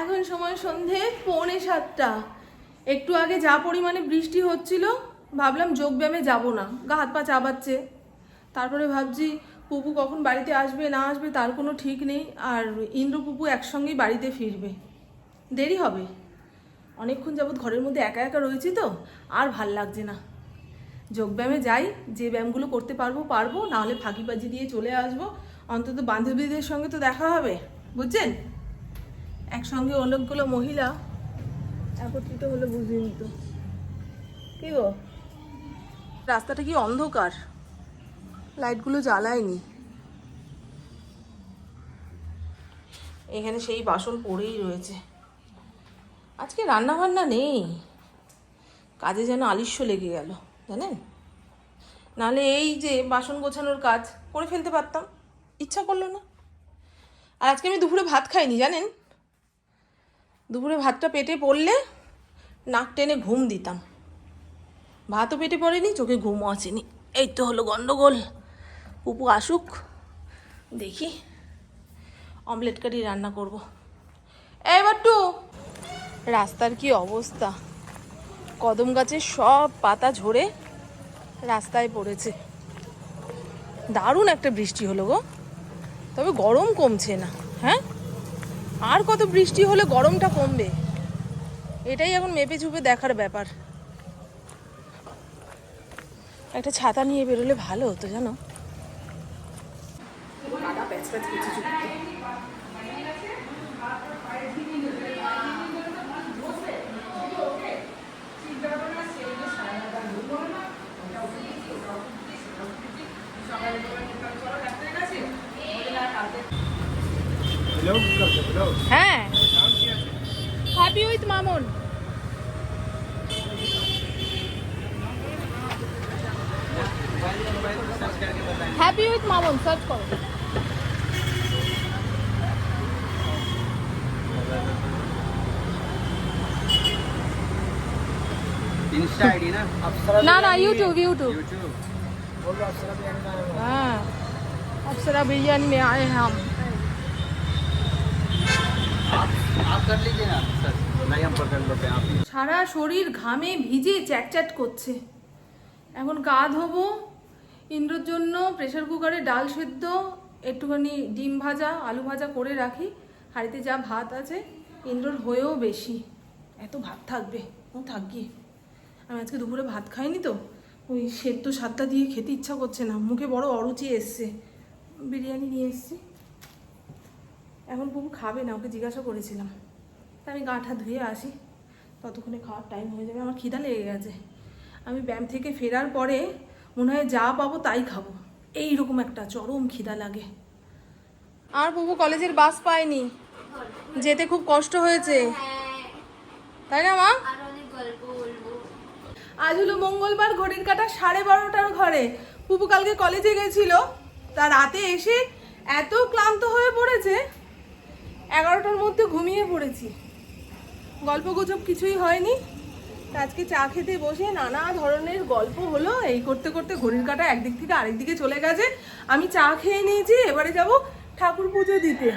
এখন সময় সন্ধে পৌনে সাতটা। একটু আগে যা পরিমাণে বৃষ্টি হচ্ছিল, ভাবলাম যোগব্যায়ামে যাব না, গা হাত পা চাবাচ্ছে। তারপরে ভাবছি, পুপু কখন বাড়িতে আসবে, না আসবে, তার কোনো ঠিক নেই, আর ইন্দ্র পুপু একসঙ্গেই বাড়িতে ফিরবে। দেরি হবে। অনেকক্ষণ যাবৎ ঘরের মধ্যে একা একা রয়েছি তো, আর ভালো লাগছে না। যোগব্যায়ামে যাই, যে ব্যায়ামগুলো করতে পারব পারব, নাহলে ফাঁকি ফাঁকিবাজি দিয়ে চলে আসব। অন্তত বান্ধবীদের সঙ্গে তো দেখা হবে, বুঝছেন? একসঙ্গে অনেকগুলো মহিলা একত্রিত হলে বুঝিনি তো কি গো? রাস্তাটা কি অন্ধকার? লাইটগুলো জ্বালায়নি। এখানে সেই বাসন পড়েই রয়েছে। আজকে রান্না বান্না নেই। কাজে যেন আলিস্য লেগে গেল, জানেন? নাহলে এই যে বাসন গোছানোর কাজ করে ফেলতে পারতাম, ইচ্ছা করল না। আর আজকে আমি দুপুরে ভাত খাইনি, জানেন? দুপুরে ভাতটা পেটে পড়লে নাক টেনে ঘুম দিতাম। ভাতও পেটে পড়েনি, চোখে ঘুমও আসেনি। এই তো হলো গন্ডগোল। পুপু আসুক, দেখি অমলেট কারি রান্না করব। এবার টু রাস্তার কি অবস্থা? কদম গাছের সব পাতা ঝরে রাস্তায় পড়েছে। দারুণ একটা বৃষ্টি হলো গো। তবে গরম কমছে না হ্যাঁ? আর কত বৃষ্টি হলে গরমটা কমবে? এটাই এখন মেপে ঝুপে দেখার ব্যাপার। একটা ছাতা নিয়ে বেরোলে ভালো হতো, জানো? হ্যালো হ্যাঁ happy with Mamun happy with Mamun search করো इंस्टा आईडी ना না না ইউটিউব ইউটিউব यूट्यूब बोलो अफसरा बिरयानी का नाम है। हाँ अप्सरा बिरयानी में आए हैं हम সারা শরীর ঘামে ভিজে চ্যাটচ্যাট করছে। এখন গা ধোবো, ইন্দ্রর জন্য প্রেশার কুকারে ডাল সেদ্ধ, একটুখানি ডিম ভাজা, আলু ভাজা করে রাখি। হাঁড়িতে যা ভাত আছে, ইন্দ্রর হয়েও বেশি। এত ভাত থাকবে, ও থাকি আমি আজকে দুপুরে ভাত খাইনি তো, ওই সেদ্ধ সাতটা দিয়ে খেতে ইচ্ছা করছে না। মুখে বড় অরুচি এসছে। বিরিয়ানি নিয়ে এসছি। এখন পুপু খাবে না, ওকে জিজ্ঞাসা করেছিলাম। তা আমি গাঁঠা ধুয়ে আসি। ততক্ষণে খাওয়ার টাইম হয়ে যাবে। আমার খিদা লেগে গেছে। আমি ব্যায়াম থেকে ফেরার পরে মনে হয় যা পাবো তাই খাব। এই রকম একটা চরম খিদা লাগে। আর বাবু কলেজের বাস পায়নি। যেতে খুব কষ্ট হয়েছে। তাই না, মা? আজ হলো মঙ্গলবার, ঘড়ির কাটা সাড়ে বারোটার ঘরে। পুপু কালকে কলেজে গেছিল। তা রাতে এসে এত ক্লান্ত হয়ে পড়েছে, এগারোটার মধ্যে ঘুমিয়ে পড়েছি। গল্প গুজব কিছুই হয়নি। আজকে চা খেতে বসে নানা ধরনের গল্প হলো। এই করতে করতে ঘড়ির কাটা একদিক থেকে আরেক দিকে চলে গেছে। আমি চা খেয়ে নিয়েছি, এবারে যাব ঠাকুর পুজো দিতে।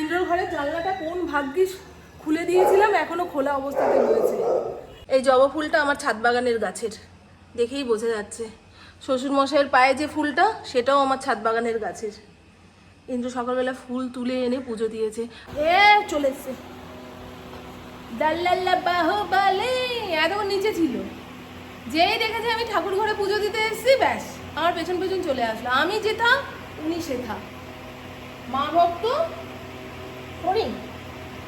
ইন্দ্রর ঘরের জানলাটা কোন ভাগ্যিস খুলে দিয়েছিলাম, এখনও খোলা অবস্থাতে রয়েছে। এই জবা ফুলটা আমার ছাদ বাগানের গাছের, দেখেই বোঝা যাচ্ছে। শ্বশুরমশাইয়ের পায়ে যে ফুলটা, সেটাও আমার ছাদ বাগানের গাছের। ইন্দ্র সকালবেলা ফুল তুলে এনে পুজো দিয়েছে। এ, চলে এতক্ষণ নিচে ছিল। যেই দেখেছে আমি ঠাকুর ঘরে পুজো দিতে এসেছি, ব্যাস, আমার পেছন পেছন চলে আসলো। আমি যেথা, উনি সেথা। মা ভক্ত ফড়িং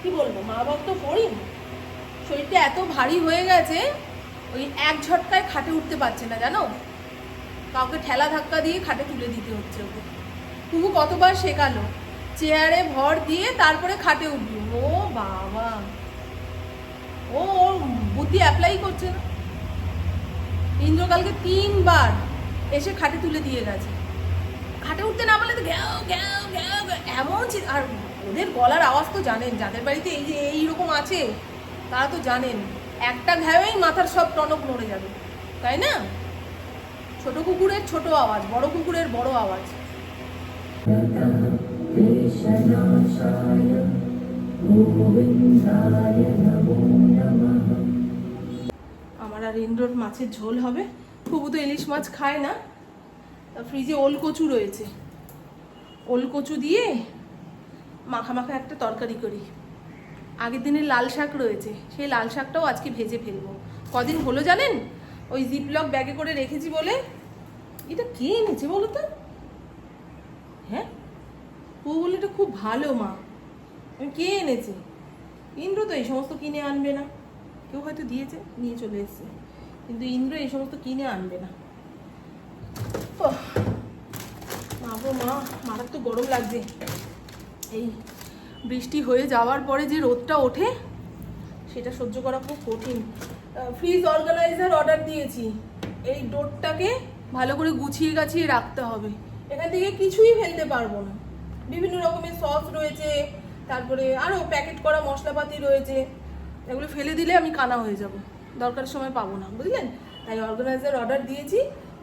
কি বলব, মা ভক্ত ফড়িং শরীরটা এত ভারী হয়ে গেছে, ওই এক ঝটকায় খাটে উঠতে পারছে না, জানো? কাউকে ঠেলা ধাক্কা দিয়ে খাটে তুলে দিতে হচ্ছে ওকে। কুকু কতবার শেখালো, চেয়ারে ভর দিয়ে তারপরে খাটে উঠবি ও বাবা। ও, ওর বুদ্ধি অ্যাপ্লাই করছে না। ইন্দ্রকালকে তিনবার এসে খাটে তুলে দিয়ে গেছে। খাটে উঠতে না পারলে তো গ্যাও গ্যাও গ্যাও এমন আর ওদের গলার আওয়াজ তো জানেন, যাদের বাড়িতে এই যে এইরকম আছে, তারা তো জানেন, একটা ঘ্যাওয়েই মাথার সব টনক নড়ে যাবে, তাই না? ছোট কুকুরের ছোট আওয়াজ, বড় কুকুরের বড় আওয়াজ। আমার আর ইন্দ্রর মাছের ঝোল হবে। খুবু তো ইলিশ মাছ খায় না। ফ্রিজে ওল কচু রয়েছে। ওল কচু দিয়ে মাখা মাখা একটা তরকারি করি। আগের দিনের লাল শাক রয়েছে। সেই লাল শাকটাও আজকে ভেজে ফেলব। কদিন হলো জানেন? ওই জিপলক ব্যাগে করে রেখেছি বলে। এটা কে এনেছে বলো তো হ্যাঁ? ও বলে এটা খুব ভালো মা। আমি কে এনেছে? ইন্দ্র তো এই সমস্ত কিনে আনবে না। কেউ হয়তো দিয়েছে, নিয়ে চলে এসেছে। কিন্তু ইন্দ্র এই সমস্ত কিনে আনবে না। মা গো তো গরম লাগছে। এই বৃষ্টি হয়ে যাওয়ার পরে যে রোদটা ওঠে, সেটা সহ্য করা খুব কঠিন। ফ্রিজ অর্গানাইজার অর্ডার দিয়েছি। এই ডোরটাকে ভালো করে গুছিয়ে গাছিয়ে রাখতে হবে। এখান থেকে কিছুই ফেলতে পারব না। বিভিন্ন রকমের সস রয়েছে তারপরে আরও প্যাকেট করা মশলাপাতি রয়েছে, এগুলো ফেলে দিলে আমি কানা হয়ে যাব। দরকার সময় পাবো না, বুঝলেন? তাই অর্গানাইজার অর্ডার দিয়েছি,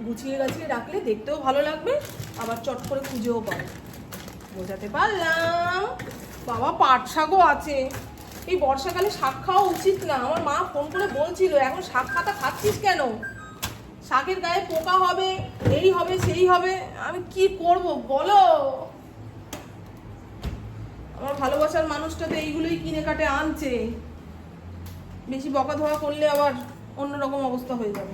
গুছিয়ে গাছিয়ে রাখলে দেখতেও ভালো লাগবে, আবার চট করে খুঁজেও পাবো। বোঝাতে পারলাম? বাবা পাট শাকও আছে। এই বর্ষাকালে শাক খাওয়া উচিত না। আমার মা ফোন করে বলছিল, এখন শাক খাতা খাচ্ছিস কেন? শাকের গায়ে পোকা হবে, এই হবে, সেই হবে। আমি কি করব, বলো? আমার ভালোবাসার মানুষটা তো এইগুলোই কিনে কাটে আনছে। বেশি বকা ধোয়া করলে আবার অন্যরকম অবস্থা হয়ে যাবে।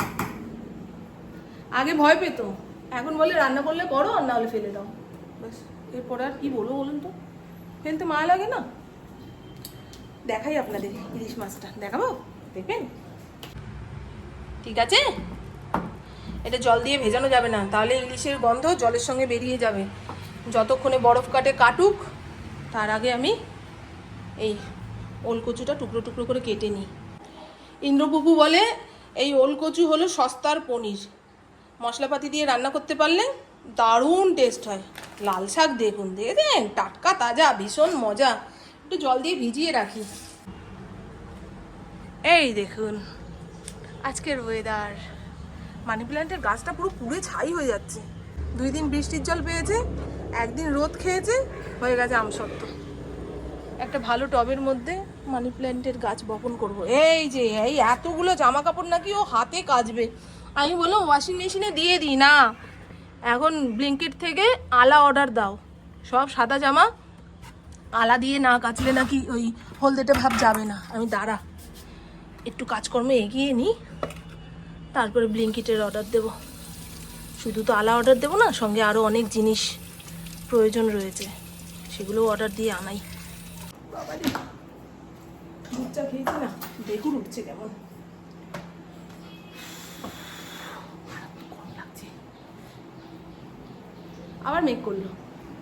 আগে ভয় পেতো। এখন বলে রান্না করলে করো, আর না হলে ফেলে দাও। ব্যাস, এরপরে আর কি বলব বলুন তো? ফেলতে মায়া লাগে না? দেখাই আপনাদের ইলিশ মাছটা। দেখাবো? দেখবেন? ঠিক আছে? এটা জল দিয়ে ভেজানো যাবে না। তাহলে ইলিশের গন্ধ জলের সঙ্গে বেরিয়ে যাবে। যতক্ষণে বরফ কাটে কাটুক তার আগে আমি এই ওল কচুটা টুকরো টুকরো করে কেটে নিই। ইন্দ্রপুপু বলে, এই ওল কচু হলো সস্তার পনির। মশলাপাতি দিয়ে রান্না করতে পারলে দারুণ টেস্ট হয়। লাল শাক দেখুন, দেখেছেন? টাটকা, তাজা, ভীষণ মজা। একটু জল দিয়ে ভিজিয়ে রাখি। এই দেখুন, আজকের ওয়েদার মানি প্ল্যান্টের গাছটা পুরো পুড়ে ছাই হয়ে যাচ্ছে। দুই দিন বৃষ্টির জল পেয়েছে। একদিন রোদ খেয়েছে, হয়ে গেছে আমসত্ত্ব একটা ভালো টবের মধ্যে মানি প্ল্যান্টের গাছ বপন করব। এই যে, এই এতগুলো জামা কাপড় নাকি ও হাতে কাচবে। আমি বললাম ওয়াশিং মেশিনে দিয়ে দিই, না। এখন ব্লিঙ্কিট থেকে আলা অর্ডার দাও। সব সাদা জামা, আলা দিয়ে না কাচলে নাকি ওই হলদেটে ভাব যাবে না। আমি দাঁড়া, একটু কাজকর্মে এগিয়ে নিই তারপরে ব্লিঙ্কিটের অর্ডার দেব। শুধু তো আলা অর্ডার দেবো না, সঙ্গে আরও অনেক জিনিস। প্রয়োজন রয়েছে। সেগুলো অর্ডার দিয়ে আনাই। না? উঠছে কেমন। আবার মেঘ করল।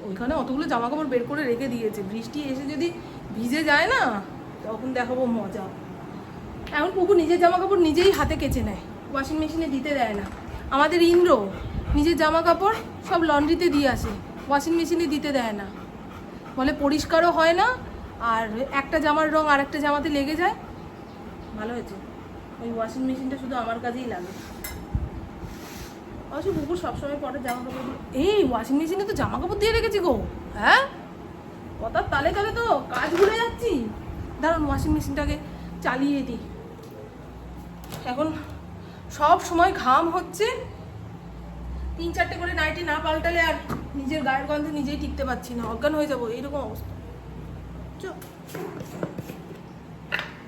ওইখানে অতগুলো জামা কাপড় বের করে রেখে দিয়েছে। বৃষ্টি এসে যদি ভিজে যায় না, তখন দেখাবো মজা। এখন পুকুর নিজের জামা কাপড় নিজেই হাতে কেচে নেয়। ওয়াশিং মেশিনে দিতে দেয় না। আমাদের ইন্দ্র নিজের জামা কাপড় সব লন্ড্রিতে দিয়ে আসে। ওয়াশিং মেশিনে দিতে দেয় না। বলে পরিষ্কারও হয় না, আর একটা জামার রং আর একটা জামাতে লেগে যায়। ভালো হয়েছে। ওই ওয়াশিং মেশিনটা শুধু আমার কাজেই লাগে। অবশ্য কুকুর সবসময় পরে জামা কাপড় এই ওয়াশিং মেশিনে তো জামা কাপড় দিয়ে রেখেছি গো। হ্যাঁ? কথার তালে তালে তো কাজ ভুলে যাচ্ছি। দাঁড়ান ওয়াশিং মেশিনটাকে চালিয়ে দিই। এখন সব সময় ঘাম হচ্ছে তিন চারটে করে নাইটি না পাল্টালে আর নিজের গায়ের গন্ধে নিজেই টিকতে পারছি না, অজ্ঞান হয়ে যাব, এইরকম অবস্থা।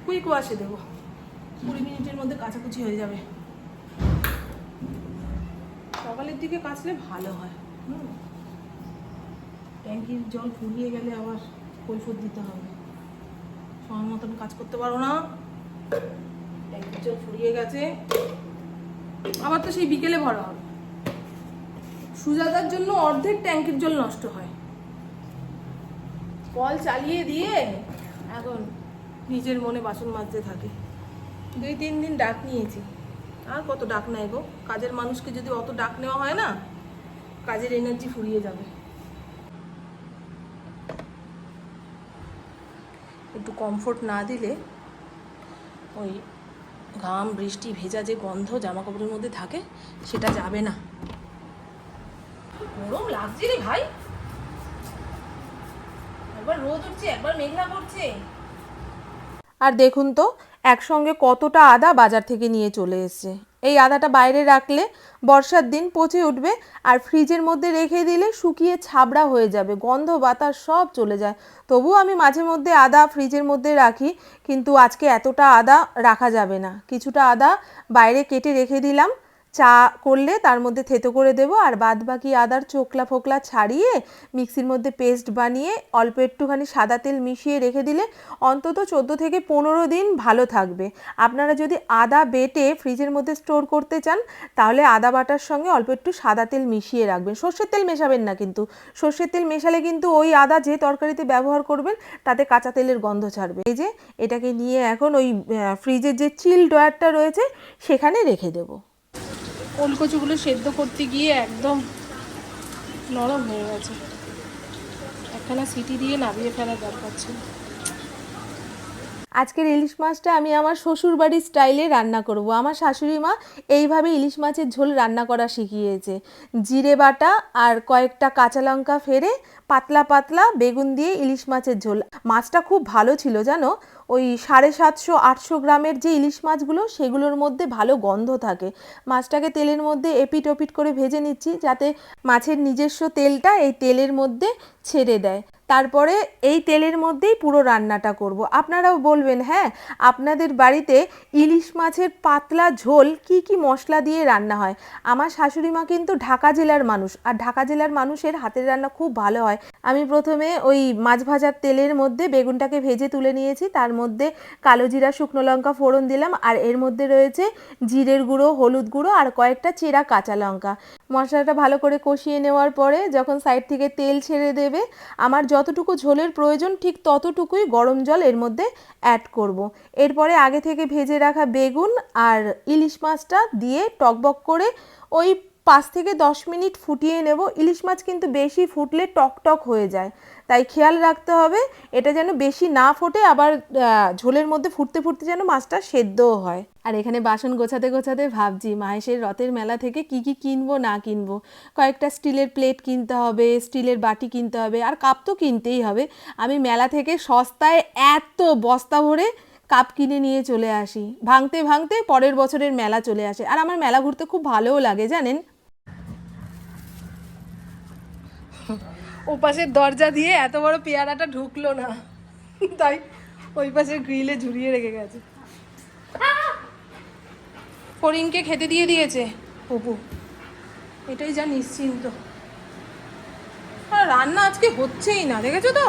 কুইক ওয়াশে দেবো। কুড়ি মিনিটের মধ্যে কাছাকুচি হয়ে যাবে। সকালের দিকে কাচলে ভালো হয়। ট্যাঙ্কির জল ফুরিয়ে গেলে আবার কৈফত দিতে হবে। সময় মতন কাজ করতে পারো না। ট্যাঙ্কির জল ফুরিয়ে গেছে। আবার তো সেই বিকেলে ভরা হবে। সুজাতার জন্য অর্ধেক ট্যাঙ্কির জল নষ্ট হয়। কল চালিয়ে দিয়ে এখন নিজের মনে বাসন মাজতে থাকে। দুই, তিন দিন ডাক নিয়েছি। আর কত ডাক নেয় গো? কাজের মানুষকে যদি অত ডাক নেওয়া হয় না, কাজের এনার্জি ফুরিয়ে যাবে। একটু কমফোর্ট না দিলে ওই ঘাম, বৃষ্টি, ভেজা যে গন্ধ জামা কাপড়ের মধ্যে থাকে, সেটা যাবে না। গরম লাগছে রে ভাই। একবার রোদ উঠছে, একবার মেঘলা করছে। আর দেখুন তো, একসঙ্গে কতটা আদা বাজার থেকে নিয়ে চলে এসেছে। এই আদাটা বাইরে রাখলে বর্ষার দিন পচে উঠবে আর ফ্রিজের মধ্যে রেখে দিলে শুকিয়ে ছাবড়া হয়ে যাবে, গন্ধ, বাতাস সব চলে যায়। তবুও আমি মাঝে মধ্যে আদা ফ্রিজের মধ্যে রাখি, কিন্তু আজকে এতটা আদা রাখা যাবে না। কিছুটা আদা বাইরে কেটে রেখে দিলাম চা করলে তার মধ্যে থেতো করে দেবো আর বাদ বাকি আদার চোকলা ফোকলা ছাড়িয়ে মিক্সির মধ্যে পেস্ট বানিয়ে অল্প একটুখানি সাদা তেল মিশিয়ে রেখে দিলে অন্তত চোদ্দ থেকে পনেরো দিন ভালো থাকবে। আপনারা যদি আদা বেটে ফ্রিজের মধ্যে স্টোর করতে চান, তাহলে আদা বাটার সঙ্গে অল্প একটু সাদা তেল মিশিয়ে রাখবেন। সর্ষের তেল মেশাবেন না কিন্তু। সর্ষের তেল মেশালে কিন্তু ওই আদা যে তরকারিতে ব্যবহার করবেন, তাতে কাঁচা তেলের গন্ধ ছাড়বে। এই যে, এটাকে নিয়ে এখন ওই ফ্রিজের যে চিল ড্রয়ারটা রয়েছে, সেখানে রেখে দেবো। ওলকচুগুলো সেদ্ধ করতে গিয়ে একদম নরম হয়ে গেছে। একখানা সিটি দিয়ে নামিয়ে ফেলার দরকার ছিল। আজকের ইলিশ মাছটা আমি আমার শ্বশুর বাড়ির স্টাইলে রান্না করব। আমার শাশুড়ি মা এইভাবে ইলিশ মাছের ঝোল রান্না করা শিখিয়েছে। জিরে বাটা আর কয়েকটা কাঁচা লঙ্কা ফেরে পাতলা পাতলা বেগুন দিয়ে ইলিশ মাছের ঝোল। মাছটা খুব ভালো ছিল, জানো? ওই সাড়ে সাতশো, আটশো গ্রামের যে ইলিশ মাছগুলো, সেগুলোর মধ্যে ভালো গন্ধ থাকে। মাছটাকে তেলের মধ্যে এপিট ওপিট করে ভেজে নিচ্ছি, যাতে মাছের নিজস্ব তেলটা এই তেলের মধ্যে ছেড়ে দেয়। তারপরে এই তেলের মধ্যেই পুরো রান্নাটা করব। আপনারাও বলবেন হ্যাঁ আপনাদের বাড়িতে ইলিশ মাছের পাতলা ঝোল কি কি মশলা দিয়ে রান্না হয়? আমার শাশুড়ি মা কিন্তু ঢাকা জেলার মানুষ, আর ঢাকা জেলার মানুষের হাতের রান্না খুব ভালো হয়। আমি প্রথমে ওই মাছ ভাজার তেলের মধ্যে বেগুনটাকে ভেজে তুলে নিয়েছি, তার মধ্যে কালো জিরা, শুকনো লঙ্কা ফোড়ন দিলাম, আর এর মধ্যে রয়েছে জিরের গুঁড়ো, হলুদ গুঁড়ো, আর কয়েকটা চেরা কাঁচা লঙ্কা। মশলাটা ভালো করে কষিয়ে নেওয়ার পরে যখন সাইড থেকে তেল ছেড়ে দেবে, আমার যতটুকু ঝোলের প্রয়োজন, ঠিক ততটুকুই গরম জল এর মধ্যে অ্যাড করব। এরপরে আগে থেকে ভেজে রাখা বেগুন আর ইলিশ মাছটা দিয়ে টকবক করে ওই পাঁচ থেকে দশ মিনিট ফুটিয়ে নেব। ইলিশ মাছ কিন্তু বেশি ফুটলে টক টক হয়ে যায়। তাই খেয়াল রাখতে হবে, এটা যেন বেশি না ফোটে, আবার ঝোলের মধ্যে ফুটতে ফুটতে যেন মাছটা সেদ্ধও হয়। আর এখানে বাসন গোছাতে গোছাতে ভাবছি, মাহেশের রথের মেলা থেকে কি কি কিনবো, না কিনবো? কয়েকটা স্টিলের প্লেট কিনতে হবে, স্টিলের বাটি কিনতে হবে, আর কাপ তো কিনতেই হবে। আমি মেলা থেকে সস্তায় এত বস্তা ভরে কাপ কিনে নিয়ে চলে আসি। ভাঙতে ভাঙতে পরের বছরের মেলা চলে আসে। আর আমার মেলা ঘুরতে খুব ভালোও লাগে, জানেন? ও পাশের দরজা দিয়ে এত বড় পেয়ারাটা ঢুকলো না। তাই ওই পাশের গ্রিলে ঝুরিয়ে রেখে গেছে। ফরিনকে খেতে দিয়ে দিয়েছে, পপু। এটাই যা নিশ্চিন্ত। রান্না আজকে হচ্ছেই না, দেখেছ তো?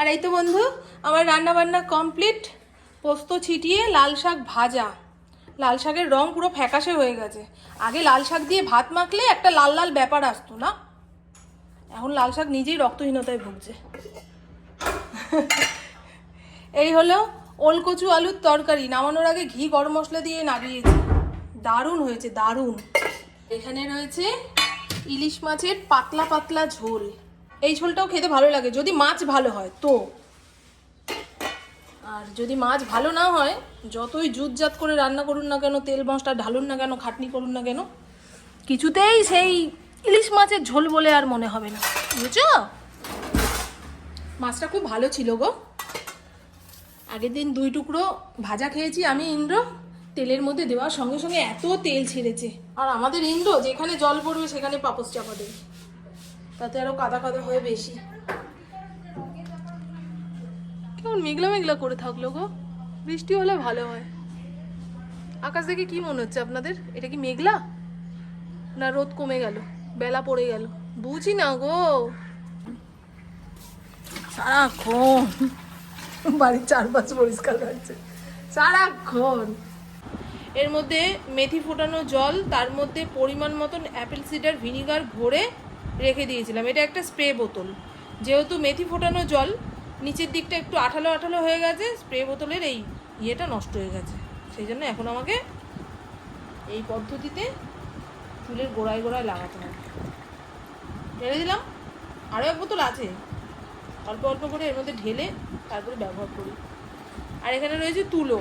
আর এই তো বন্ধু, আমার রান্না বান্না কমপ্লিট পোস্ত ছিটিয়ে লাল শাক ভাজা। লাল শাকের রং পুরো ফ্যাকাশে হয়ে গেছে। আগে লাল শাক দিয়ে ভাত মাখলে একটা লাল লাল ব্যাপার আসতো না? এখন লাল শাক নিজেই রক্তহীনতায় ভুগছে। এই হলো ওলকচু আলুর তরকারি। নামানোর আগে ঘি, গরম মশলা দিয়ে নামিয়েছি দারুণ হয়েছে, দারুণ। এখানে রয়েছে ইলিশ মাছের পাতলা পাতলা ঝোল। এই ঝোলটাও খেতে ভালো লাগে, যদি মাছ ভালো হয়, তো। আর যদি মাছ ভালো না হয়, যতই জুতজাত করে রান্না করুন না কেন, তেল মশলা ঢালুন না কেন, খাটনি করুন না কেন, কিছুতেই সেই ইলিশ মাছের ঝোল বলে আর মনে হবে না। বুঝছ? মাছটা খুব ভালো ছিল গো। আগের দিন দুই টুকরো ভাজা খেয়েছি আমি, ইন্দ্র। তেলের মধ্যে দেওয়ার সঙ্গে সঙ্গে এত তেল ছেড়েছে। আর আমাদের ইন্দ্র, যেখানে জল পড়বে সেখানে পাপস চাপা দেবে। তাতে আরও কাদা কাদা হয়ে বেশি। কেমন মেঘলা মেঘলা করে থাকল গো। বৃষ্টি হলে ভালো হয়। আকাশ দেখে কি মনে হচ্ছে আপনাদের? এটা কি মেঘলা? না রোদ কমে গেল বেলা পড়ে গেল। বুঝি না গো। সারাক্ষণ বাড়ির চারপাশ পরিষ্কার লাগছে সারাক্ষণ। এর মধ্যে মেথি ফোটানো জল তার মধ্যে পরিমাণ মতন অ্যাপেল সিডার ভিনিগার ভরে রেখে দিয়েছিলাম। এটা একটা স্প্রে বোতল। যেহেতু মেথি ফোটানো জল, নিচের দিকটা একটু আঠালো আঠালো হয়ে গেছে স্প্রে বোতলের এই ইয়েটা নষ্ট হয়ে গেছে। সেই জন্য এখন আমাকে এই পদ্ধতিতে চুলের গোড়ায় গোড়ায় লাগাতে হবে। ঢেলে দিলাম। আরও এক বোতল আছে। অল্প অল্প করে এর মধ্যে ঢেলে তারপরে ব্যবহার করি। আর এখানে রয়েছে তুলো।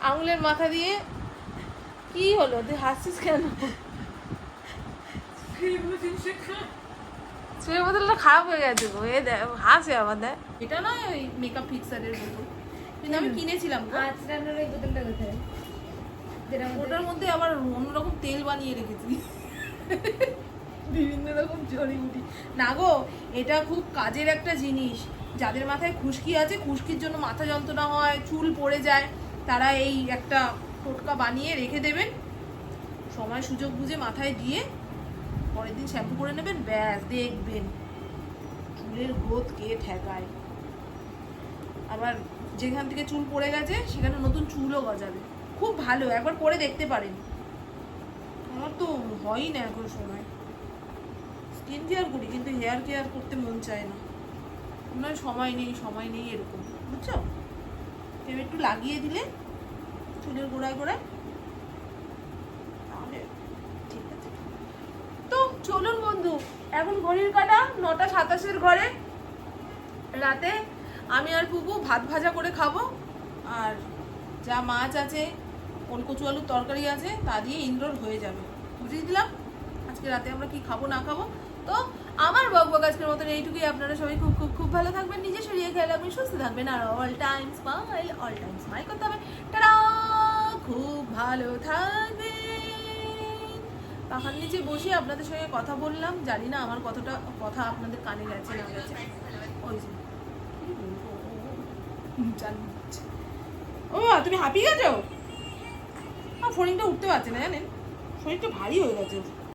আঙুলের মাথা দিয়ে, কি হলো? তুই হাসছিস কেন? স্প্রে বোতলটা খারাপ হয়ে গেছে গো। এ দেখ হাসে আবার দেখ। এটা নয় ওই মেকআপ ফিক্সারের বোতল। কিন্তু আমি কিনেছিলাম। আচরানোর ওই বোতলটা কোথায়? যেটা ওটার মধ্যে আবার অন্যরকম তেল বানিয়ে রেখেছি। বিভিন্ন রকম জড়িবুটি না গো এটা খুব কাজের একটা জিনিস। যাদের মাথায় খুশকি আছে খুশকির জন্য মাথা যন্ত্রণা হয় চুল পড়ে যায় তারা এই একটা টোটকা বানিয়ে রেখে দেবেন। সময় সুযোগ বুঝে মাথায় দিয়ে পরের দিন শ্যাম্পু করে নেবেন, ব্যাস, দেখবেন। চুলের গ্রোথ কে ঠেকায়। আবার যেখান থেকে চুল পড়ে গেছে, সেখানে নতুন চুলও গজাবে। খুব ভালো, একবার করে দেখতে পারেন। আমার তো হয়ই না এখন সময়। স্কিন কেয়ার করি, কিন্তু হেয়ার কেয়ার করতে মন চায় না। হয় সময় নেই সময় নেই এরকম, বুঝছ? একটু লাগিয়ে দিলে, চুলের গোড়ায় গোড়ায় তাহলে ঠিক আছে তো চলুন বন্ধু, এখন ঘড়ির কাটা, নটা সাতাশের ঘরে। রাতে আমি আর পুকু ভাত ভাজা করে খাব। আর যা মাছ আছে, ওলকচু আলুর তরকারি আছে, তা দিয়ে ইনডোর হয়ে যাবে। বুঝিয়ে দিলাম, আজকে রাতে আমরা কি খাব, না খাব? তো আমার বক বক আজকের মতন এইটুকুই। আপনারা সবাই খুব খুব খুব ভালো থাকবেন, নিজে শরীরে খেয়াল রাখবেন, সুস্থ থাকবেন, আর all time smile all time smile করতে হবে। খুব ভালো থাকবেন। পাখার নিচে বসে আপনাদের সঙ্গে কথা বললাম, জানি না আমার কতটা কথা আপনাদের কানে গেছে, না গেছে। ও তুমি হাঁপিয়ে গেছো? ফোনটা উঠতে পারছে না, জানেন? শরীরটা ভারী হয়ে গেছে।